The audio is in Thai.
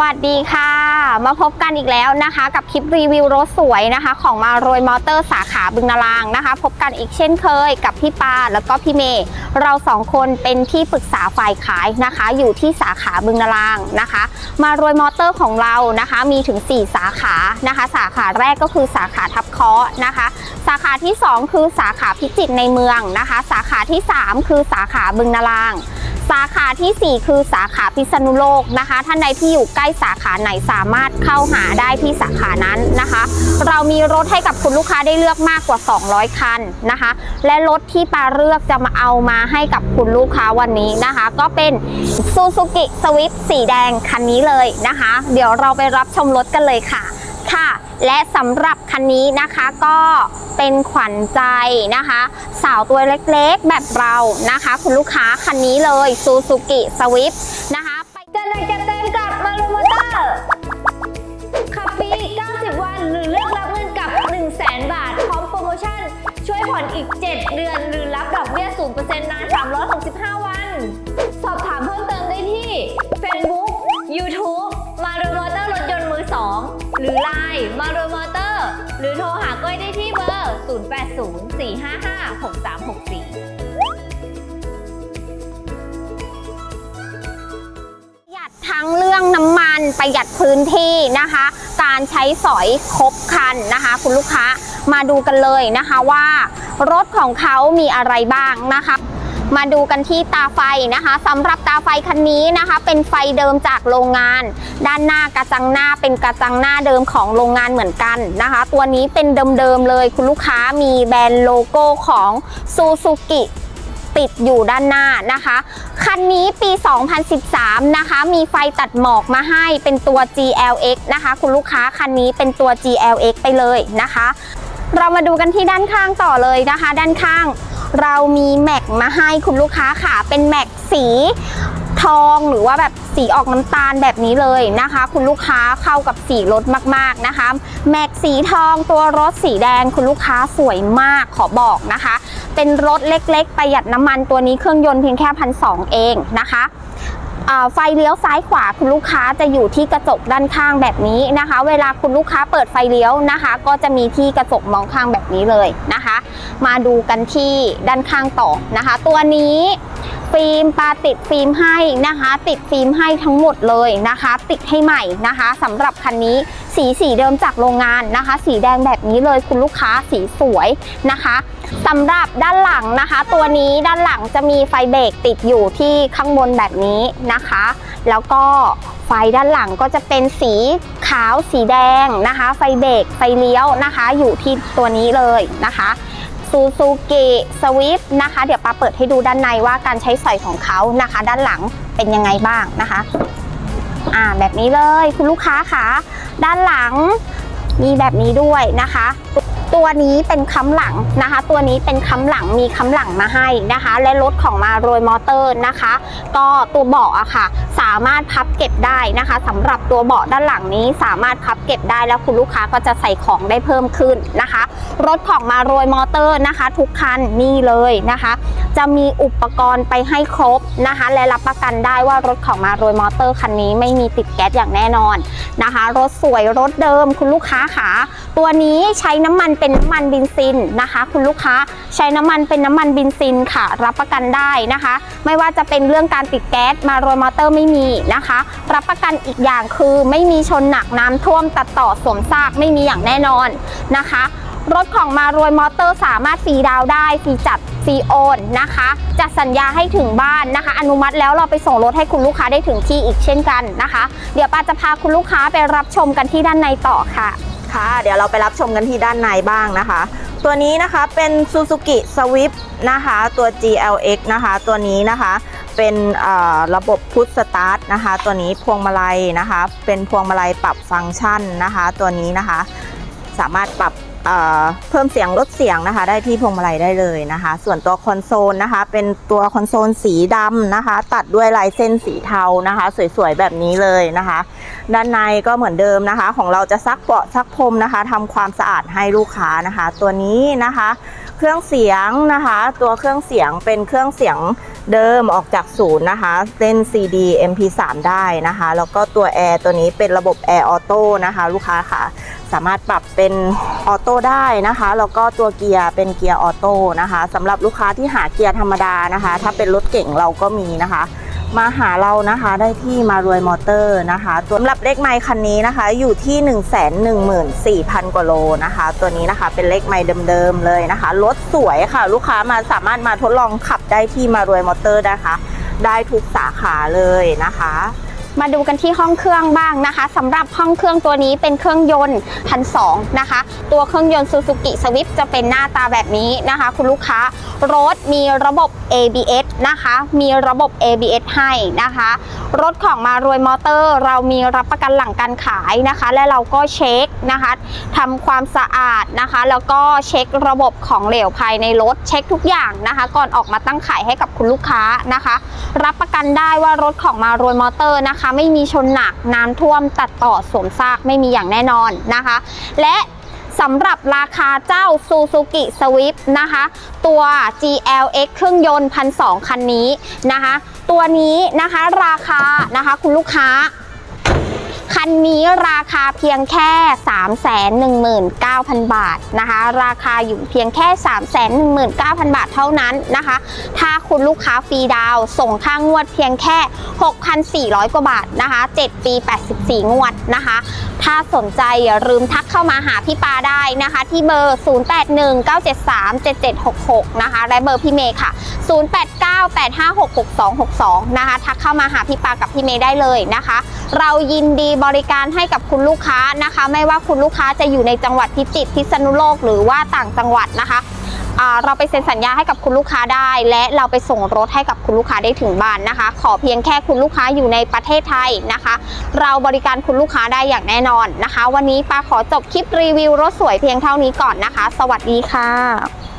วัสดีค่ะ มาพบกันอีกแล้วนะคะ กับคลิปรีวิวรถสวยนะคะ ของมารวยมอเตอร์สาขาบึงนารางนะคะ พบกันอีกเช่นเคยกับพี่ปาแล้วก็พี่เมย์เราสองคนเป็นที่ปรึกษาฝ่ายขายนะคะ อยู่ที่สาขาบึงนารางนะคะ มารวยมอเตอร์ของเรานะคะ มีถึง 4 สาขานะคะ สาขาแรกก็คือสาขาทับเคาะนะคะ สาขาที่ 2 คือสาขาพิจิตรในเมืองนะคะ สาขาที่ 3 คือสาขาบึงนาราง สาขาทีสี่ 4 คือสาขาพิษณุโลกนะคะ ท่านใดที่อยู่ใกล้สาขาไหนสามารถเข้าหาได้ที่สาขานั้นนะคะ เรามีรถให้กับคุณลูกค้าได้เลือกมากกว่า 200 คันนะคะ และรถที่ปาเลือกจะมาเอามาให้กับคุณลูกค้าวันนี้นะคะ ก็เป็น Suzuki Swift สีแดงคันนี้เลยนะคะ เดี๋ยวเราไปรับชมรถกันเลยค่ะ ค่ะและสำหรับคันนี้นะคะก็เป็นขวัญใจนะคะ สาวตัวเล็กๆแบบเรานะคะ คุณลูกค้าคันนี้เลย Suzuki Swift นะคะ ไปจะเลยจะเต็มกับมารูมอเตอร์ขับฟรี90 วันหรือเลือกรับเงินกับ 1 0 0 0 0แบาท พร้อมโปรโมชั่น ช่วยผ่อนอีก 7 เดือน หรือรับดอกเบี้ย0%นาน ร์หรือโทรหาก้อยได้ที่เบอร์ 0804556364ประหยัดทั้งเรื่องน้ำมันประหยัดพื้นที่นะคะ การใช้สอยครบคันนะคะ คุณลูกค้ามาดูกันเลยนะคะว่า รถของเขามีอะไรบ้างนะคะ มาดูกันที่ตาไฟนะคะสำหรับตาไฟคันนี้นะคะ เป็นไฟเดิมจากโรงงาน ด้านหน้ากระจังหน้าเป็นกระจังหน้าเดิมของโรงงานเหมือนกันนะคะ ตัวนี้เป็นเดิมๆเลยคุณลูกค้ามีแบรนด์โลโก้ของซูซูกิติดอยู่ด้านหน้านะคะ คันนี้ปี 2013 นะคะ มีไฟตัดหมอกมาให้เป็นตัว GLX นะคะ คุณลูกค้าคันนี้เป็นตัว GLX ไปเลยนะคะ เรามาดูกันที่ด้านข้างต่อเลยนะคะ ด้านข้าง เรามีแม็กมาให้คุณลูกค้าค่ะ เป็นแม็กสีทองหรือว่าแบบสีออกน้ำตาลแบบนี้เลยนะคะ คุณลูกค้าเข้ากับสีรถมากๆนะคะ แม็กสีทองตัวรถสีแดงคุณลูกค้าสวยมากขอบอกนะคะ เป็นรถเล็กๆ ประหยัดน้ำมันตัวนี้เครื่องยนต์เพียงแค่พันสองเองนะคะ ไฟเลี้ยวซ้ายขวาคุณลูกค้าจะอยู่ที่กระจกด้านข้างแบบนี้นะคะ เวลาคุณลูกค้าเปิดไฟเลี้ยวนะคะ ก็จะมีที่กระจกมองข้างแบบนี้เลยนะคะ มาดูกันที่ด้านข้างต่อนะคะ ตัวนี้ ฟิล์มปาติดฟิล์มให้นะคะ ติดฟิล์มให้ทั้งหมดเลยนะคะ ติดให้ใหม่นะคะสำหรับคันนี้สีสีเดิมจากโรงงานนะคะ สีแดงแบบนี้เลยคุณลูกค้าสีสวยนะคะสำหรับด้านหลังนะคะ ตัวนี้ด้านหลังจะมีไฟเบรกติดอยู่ที่ข้างบนแบบนี้นะคะ แล้วก็ไฟด้านหลังก็จะเป็นสีขาวสีแดงนะคะ ไฟเบรกไฟเลี้ยวนะคะ อยู่ที่ตัวนี้เลยนะคะ ซูซูกิสวิฟนะคะ เดี๋ยวปาเปิดให้ดูด้านในว่าการใช้สอยของเขานะคะ ด้านหลังเป็นยังไงบ้างนะคะอ่าแบบนี้เลยคุณลูกค้าคะด้านหลังมีแบบนี้ด้วยนะคะ ตัวนี้เป็นค้ำหลังนะคะ ตัวนี้เป็นค้ำหลังมีค้ำหลังมาให้นะคะ และรถของมาโรยมอเตอร์นะคะ ก็ตัวเบาะอะค่ะ สามารถพับเก็บได้นะคะสำหรับตัวเบาะด้านหลังนี้สามารถพับเก็บได้แล้วคุณลูกค้าก็จะใส่ของได้เพิ่มขึ้นนะคะ รถของมาโรยมอเตอร์นะคะ ทุกคันนี่เลยนะคะ จะมีอุปกรณ์ไปให้ครบนะคะ และรับประกันได้ว่ารถของมาโรยมอเตอร์คันนี้ไม่มีติดแก๊สอย่างแน่นอนนะคะ รถสวยรถเดิมคุณลูกค้าขาตัวนี้ใช้น้ำมันเป็นน้ำมันเบนซินนะคะ คุณลูกค้าใช้น้ำมันเป็นน้ำมันเบนซินค่ะ รับประกันได้นะคะ ไม่ว่าจะเป็นเรื่องการติดแก๊สมาโรยมอเตอร์ไม่มีนะคะ รับประกันอีกอย่างคือไม่มีชนหนักน้ำท่วมตัดต่อสวมซากไม่มีอย่างแน่นอนนะคะรถของมารวยมอเตอร์สามารถฟรีดาวได้ฟรีจัดฟรีโอนนะคะ จัดสัญญาให้ถึงบ้านนะคะ อนุมัติแล้วเราไปส่งรถให้คุณลูกค้าได้ถึงที่อีกเช่นกันนะคะ เดี๋ยวป้าจะพาคุณลูกค้าไปรับชมกันที่ด้านในต่อค่ะ คะ เดี๋ยวเราไปรับชมกันที่ด้านในบ้างนะคะ ตัวนี้นะคะเป็น Suzuki Swift นะคะตัว GLX นะคะ ตัวนี้นะคะเป็นระบบพุทสตาร์ทนะคะ ตัวนี้พวงมาลัยนะคะ เป็นพวงมาลัยปรับฟังก์ชันนะคะ ตัวนี้นะคะ สามารถปรับ เพิ่มเสียงลดเสียงนะคะ ได้ที่พวงมาลัยได้เลยนะคะ ส่วนตัวคอนโซลนะคะ เป็นตัวคอนโซลสีดำนะคะ ตัดด้วยลายเส้นสีเทานะคะ สวยๆแบบนี้เลยนะคะ ด้านในก็เหมือนเดิมนะคะ ของเราจะซักเบาะซักพรมนะคะทำความสะอาดให้ลูกค้านะคะ ตัวนี้นะคะ เครื่องเสียงนะคะ ตัวเครื่องเสียงเป็นเครื่องเสียงเดิมออกจากศูนย์นะคะเล่น CD MP3 ได้นะคะ แล้วก็ตัวแอร์ตัวนี้เป็นระบบแอร์ออโต้นะคะ ลูกค้าค่ะ สามารถปรับเป็นออโต้ได้นะคะแล้วก็ตัวเกียร์เป็นเกียร์ออโต้นะคะสำหรับลูกค้าที่หาเกียร์ธรรมดานะคะ ถ้าเป็นรถเก่งเราก็มีนะคะ มาหาเรานะคะได้ที่มารวยมอเตอร์นะคะสำหรับเลขไมค์คันนี้นะคะ อยู่ที่ 1 1 4 0 0 0 กว่าโลนะคะ ตัวนี้นะคะเป็นเลขไมค์เดิมๆเลยนะคะรถสวยค่ะ ลูกค้ามาสามารถมาทดลองขับได้ที่มารวยมอเตอร์นะคะ ได้ทุกสาขาเลยนะคะ มาดูกันที่ห้องเครื่องบ้างนะคะสำหรับห้องเครื่องตัวนี้เป็นเครื่องยนต์พันสองนะคะ ตัวเครื่องยนต์ Suzuki Swift จะเป็นหน้าตาแบบนี้นะคะ คุณลูกค้ารถมีระบบ ABS นะคะ มีระบบ ABS ให้นะคะ รถของมารวยมอเตอร์ เรามีรับประกันหลังการขายนะคะ และเราก็เช็คนะคะทำความสะอาดนะคะ แล้วก็เช็คระบบของเหลวภายในรถเช็คทุกอย่างนะคะ ก่อนออกมาตั้งขายให้กับคุณลูกค้านะคะ รับประกันได้ว่ารถของมารวยมอเตอร์นะคะไม่มีชนหนักน้ำท่วมตัดต่อสวมซากไม่มีอย่างแน่นอนนะคะ และสำหรับราคาเจ้า Suzuki Swift นะคะ ตัว GLX เครื่องยนต์พันสคันนี้นะคะ ตัวนี้นะคะราคานะคะคุณลูกค้า คันนี้ราคาเพียงแค่ 319,000 บาทนะคะ ราคาอยู่เพียงแค่ 319,000 บาทเท่านั้นนะคะ ถ้าคุณลูกค้าฟรีดาวส่งค่างวดเพียงแค่ 6,400 กว่าบาทนะคะ 7 ปี 84 งวดนะคะ ถ้าสนใจอย่าลืมทักเข้ามาหาพี่ปาได้นะคะ ที่เบอร์ 0819737766 นะคะ และเบอร์พี่เมย์ค่ะ 0898566262 นะคะ ทักเข้ามาหาพี่ปากับพี่เมย์ได้เลยนะคะ เรายินดีบริการให้กับคุณลูกค้านะคะ ไม่ว่าคุณลูกค้าจะอยู่ในจังหวัดพิจิตรพิษณุโลกหรือว่าต่างจังหวัดนะคะเราไปเซ็นสัญญาให้กับคุณลูกค้าได้ และเราไปส่งรถให้กับคุณลูกค้าได้ถึงบ้านนะคะ ขอเพียงแค่คุณลูกค้าอยู่ในประเทศไทยนะคะ เราบริการคุณลูกค้าได้อย่างแน่นอนนะคะ วันนี้ปาขอจบคลิปรีวิวรถสวยเพียงเท่านี้ก่อนนะคะ สวัสดีค่ะ